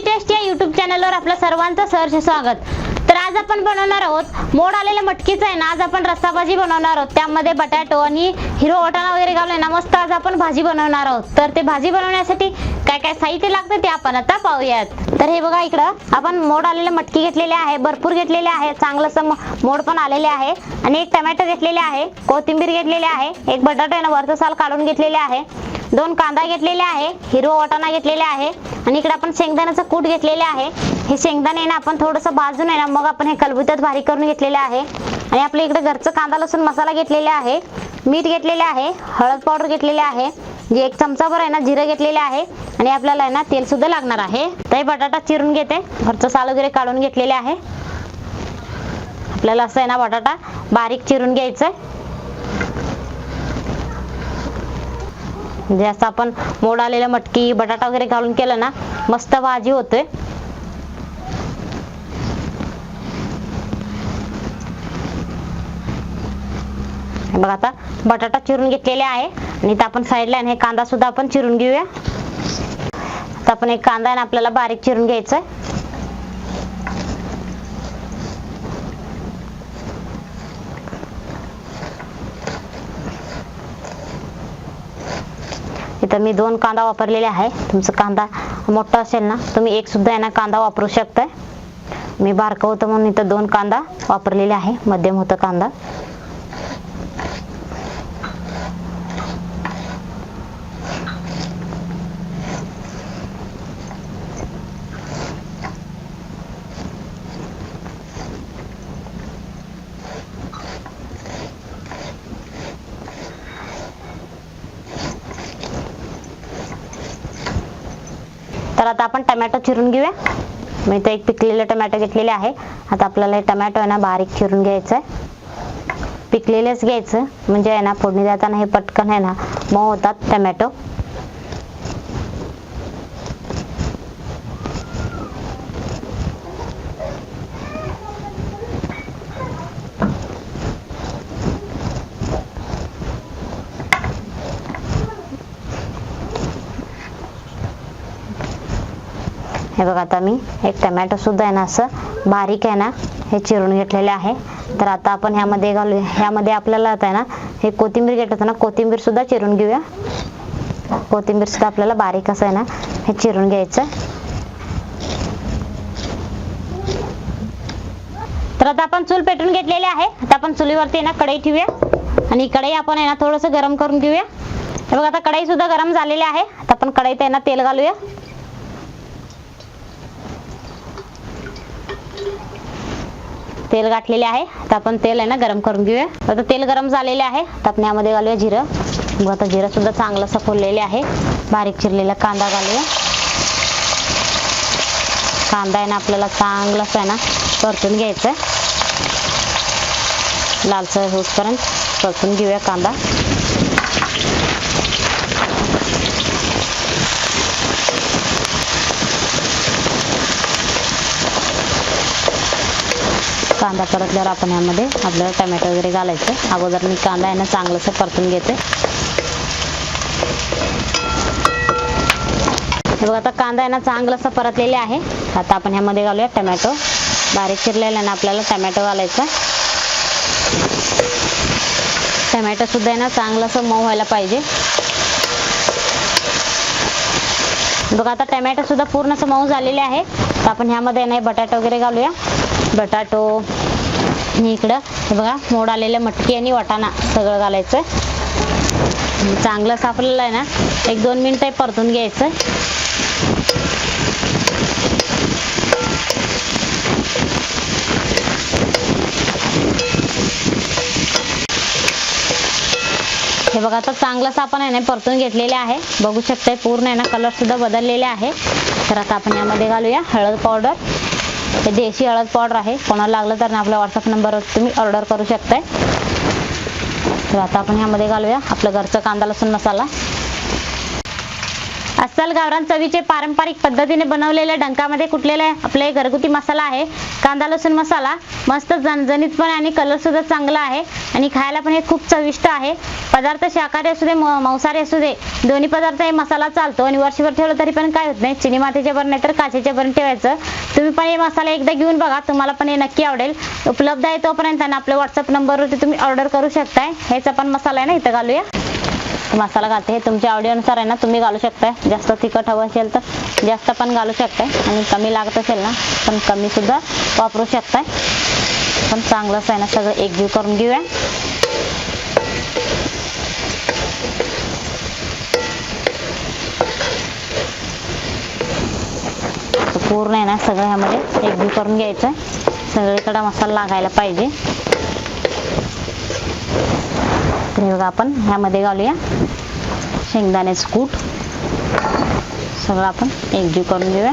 Taste या YouTube चॅनलवर आपलं सर्वांचं सहर्ष स्वागत. तर आज आपण बनवणार आहोत मोड आलेल्या मटकीचं आहे ना आज आपण रस्सा भाजी बनवणार आहोत. त्यामध्ये बटाटो आणि हिरो वाटाणा वगैरे घालून आहे ना मस्त आज आपण भाजी बनवणार आहोत. तर ते भाजी बनवण्यासाठी काय काय साहित्य लागतं ते आपण आता पाहूयात. तर हे बघा इकडं आपण मोड आलेले मटकी घेतलेले आहे भरपूर घेतलेले आहे चांगलंसं म- मोड पण आलेले आहे. आणि एक टमॅटो घेतलेले आहे कोथिंबीर घेतलेले आहे एक बटाटो आहे ना वरचं साल काढून घेतलेले आहे. दोन कांदा घेतलेले आहे हिरवा वाटाणा घेतलेले आहे आणि इकडे आपण शेंगदाण्याचं कूट घेतलेले आहे. हे शेंगदाणे ना आपण थोडंसं भाजून आहे ना मग आपण हे कलबुत्यात बारीक करून घेतलेले आहे. आणि आपल्या इकडे घरचं कांदा लसूण मसाला घेतलेला आहे. मीठ घेतलेले आहे हळद पावडर घेतलेले आहे. जे एक चमचाभर आहे ना जिरं घेतलेले आहे. आणि आपल्याला आहे ना तेल सुद्धा लागणार आहे. तर बटाटा चिरून घेते. घरचं साल वगैरे काढून घेतलेले आहे. आपल्याला असं आहे ना बटाटा बारीक चिरून घ्यायचं म्हणजे असं आपण मोडालेलं मटकी बटाटा वगैरे घालून केलं ना मस्त भाजी होते बघा आता बटाटा चिरून घेतलेले आहे. आणि इथं आपण साईडला हे कांदा सुद्धा आपण चिरून घेऊया. आता आपण एक कांदा आहे आपल्याला बारीक चिरून घ्यायचा इथं मी दोन कांदा वापरलेले आहे तुमचा कांदा मोठा असेल ना तुम्ही एक सुद्धा आहे ना कांदा वापरू शकताय. मी बारकं होतं म्हणून इथं दोन कांदा वापरलेले आहे मध्यम होतं कांदा. आता आपण टमॅटो चिरून घेऊया. मी तर एक पिकलेले टमॅटो घेतलेले आहे. आता आपल्याला हे टमॅटो आहे ना बारीक चिरून घ्यायचं आहे पिकलेलेच घ्यायचं. म्हणजे आहे ना फोडणी देताना हे पटकन आहे ना मऊ होतात टमॅटो. हे बघा आता मी एक टमॅटो सुद्धा आहे ना असं बारीक आहे ना हे चिरून घेतलेले आहे. तर आता आपण ह्यामध्ये घालू ह्यामध्ये आपल्याला आता आहे ना हे कोथिंबीर घेत होतं ना कोथिंबीर सुद्धा चिरून घेऊया. कोथिंबीर सुद्धा आपल्याला बारीक असं आहे ना हे चिरून घ्यायचं. तर आता आपण चूल पेटून घेतलेले आहे. आता आपण चुलीवरती आहे ना कढई ठेवूया. आणि कढई आपण आहे ना थोडंसं गरम करून घेऊया. हे बघा आता कढई सुद्धा गरम झालेली आहे. आता आपण कढईत आहे ना तेल घालूया. तेल गाठलेले आहे. तर आपण तेल आहे ना गरम करून घेऊया. आता तेल गरम झालेले आहे. आता आपण यामध्ये घालूया जिरं. मग आता जिरं सुद्धा चांगलं असं फुललेले आहे. बारीक चिरलेला कांदा घालूया. कांदा आहे ना आपल्याला चांगलाच आहे ना परतून घ्यायचं लालसर होतपर्यंत परतून घेऊया कांदा. कांदा परतल्यावर आपण यामध्ये आपल्याला टमॅटो वगैरे घालायचं. अगोदर मी कांदा आहे ना चांगलंसं परतून घेते. हे बघा आता कांदा आहे ना चांगलंसं परतलेले आहे. आता आपण ह्यामध्ये घालूया टमॅटो. बारीक चिरलेला आहे ना आपल्याला टमॅटो घालायचा. टमॅटो सुद्धा आहे ना चांगलंसं मऊ व्हायला पाहिजे. बघा आता टमॅटो सुद्धा पूर्ण असं मऊ झालेले आहे. तर आपण ह्यामध्ये नाही बटाटो वगैरे घालूया. बटाटो आणि इकडं. हे बघा मोड आलेले मटकी आणि वाटाणा सगळं घालायचं चांगलं सापलेलं आहे ना? एक दोन मिनटं परतून घ्यायचं हे बघा आता चांगलंच आपण आहे ना परतून घेतलेले आहे. बघू शकताय पूर्ण आहे ना कलर सुद्धा बदललेले आहे. तर आता आपण यामध्ये घालूया हळद पावडर. हे देशी हळद पावडर आहे. कोणाला लागलं तर ना आपल्या व्हॉट्सअप नंबरवर तुम्ही ऑर्डर करू शकताय. तर आता आपण ह्यामध्ये घालूया आपलं घरचं कांदा लसूण मसाला. चल गावरान चवीचे पारंपरिक पद्धतीने बनवलेल्या डंकामध्ये कुटलेले आपले घरगुती मसाला आहे? कांदा लसूण मसाला मस्त झणझणीत पण आणि कलर सुद्धा चांगला आहे. आणि खायला पण हे खूप चविष्ट आहे. पदार्थ शाकाहारी असू दे मांसाहारी असू दे दोन्ही पदार्थ हे मसाला चालतो. आणि वर्षभर ठेवलं तरी पण काय होत नाही. चिनी मातीच्या बरं नाही तर काचेच्या बरं ठेवायचं. तुम्ही पण हे मसाला एकदा घेऊन बघा. तुम्हाला पण हे नक्की आवडेल. उपलब्ध आहे तोपर्यंत आणि आपल्या व्हॉट्सअप नंबरवरती तुम्ही ऑर्डर करू शकताय. हेच आपण मसाला आहे ना इथं घालूया. मसाला घालते. हे तुमच्या आवडीनुसार आहे ना तुम्ही घालू शकताय. जास्त तिखट हवं असेल तर जास्त पण घालू शकताय. आणि कमी लागत असेल ना पण कमी सुद्धा वापरू शकताय. पण चांगलंच आहे ना सगळं एकजीव करून घेऊया. पूर्ण आहे ना सगळं ह्यामध्ये एकजीव करून घ्यायचं. आहे सगळीकडे मसाला लागायला पाहिजे. तर हे बघा आपण ह्यामध्ये घालूया. शेंगदाण्याचं कूट. सगळं आपण एकजीव करून घेऊया.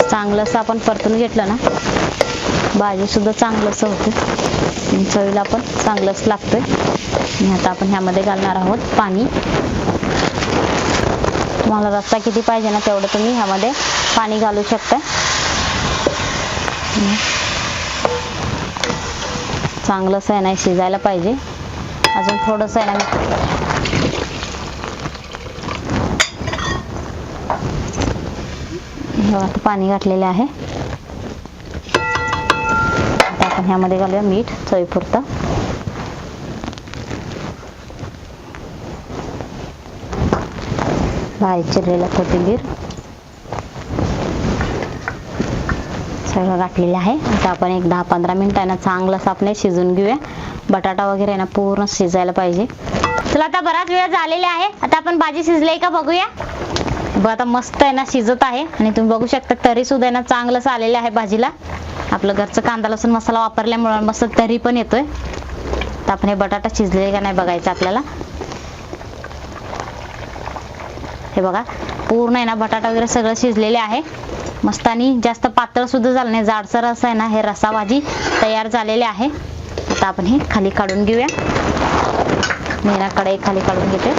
चांगलंसं आपण परतून घेतलं ना भाजीसुद्धा चांगलंच होते. चवीला पण चांगलंच लागतंय. आणि आता आपण ह्यामध्ये घालणार आहोत पाणी. तुम्हाला रस्सा किती पाहिजे ना तेवढं तुम्ही ह्यामध्ये पाणी घालू शकता. चांगलंच आहे ना शिजायला पाहिजे. अजून थोडंसं आहे ना आता पाणी घातलेले आहे. आता आपण ह्यामध्ये घालूया मीठ चवीपुरतं. बारीक चिरलेला कोथिंबीर. सगळं घातलेलं आहे. आता आपण एक दहा पंधरा मिनिटांना चांगलं असं आपण शिजून घेऊया. बटाटा वगैरे ना पूर्ण शिजायला पाहिजे. चला आता बराच वेळ झालेला आहे. आता आपण भाजी शिजली का बघूया? बघ आता मस्त आहे ना शिजत आहे. आणि तुम्ही बघू शकता तरी सुद्धा आहे ना चांगलंच आलेलं आहे भाजीला. आपलं घरचं कांदा लसूण मसाला वापरल्यामुळे मस्त तरी पण येतोय. तर आपण हे बटाटा शिजले का नाही बघायचं आपल्याला. हे बघा पूर्ण आहे ना बटाटा वगैरे सगळं शिजलेले आहे. मस्त आणि जास्त पातळ सुद्धा झालं नाही. जाडसर असं आहे ना हे रसा भाजी तयार झालेले आहे. आता आपण हे खाली काढून घेऊया. मी ना कढई खाली काढून घेते.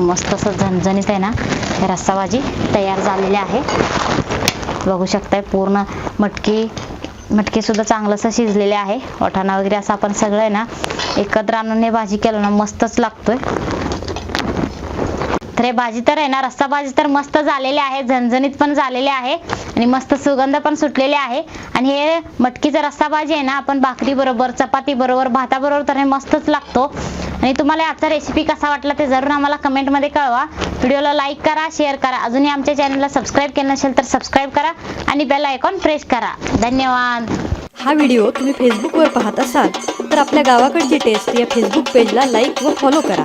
मस्त असं झणझणीत आहे ना हे रस्सा भाजी तयार झालेली आहे. बघू शकताय पूर्ण मटकी मटकी सुद्धा चांगलंसं शिजलेले आहे. वाटाणा वगैरे असं आपण सगळं आहे ना एकत्र आणून हे भाजी केलं ना मस्तच लागतोय. अरे भाजी तर आहे ना रस्सा भाजी तर मस्त झालेली आहे झणझणीत पण झालेली आहे आणि मस्त सुगंध पण सुटलेली आहे. आणि हे मटकीचा रस्सा भाजी आहे ना आपण भाकरी बरोबर चपाती बरोबर भाताबरोबर तर हे मस्तच लागतो. आणि तुम्हाला आजचा रेसिपी कसा वाटला ते जरूर आम्हाला कमेंटमध्ये कळवा. व्हिडिओला लाईक करा शेअर करा. अजूनही आमच्या चॅनलला सबस्क्राईब केलं नसेल तर सबस्क्राईब करा आणि बेल आयकॉन प्रेस करा. धन्यवाद. हा व्हिडिओ तुम्ही फेसबुकवर पाहत असाल तर आपल्या गावाकडची टेस्ट या फेसबुक पेजला लाईक व फॉलो करा.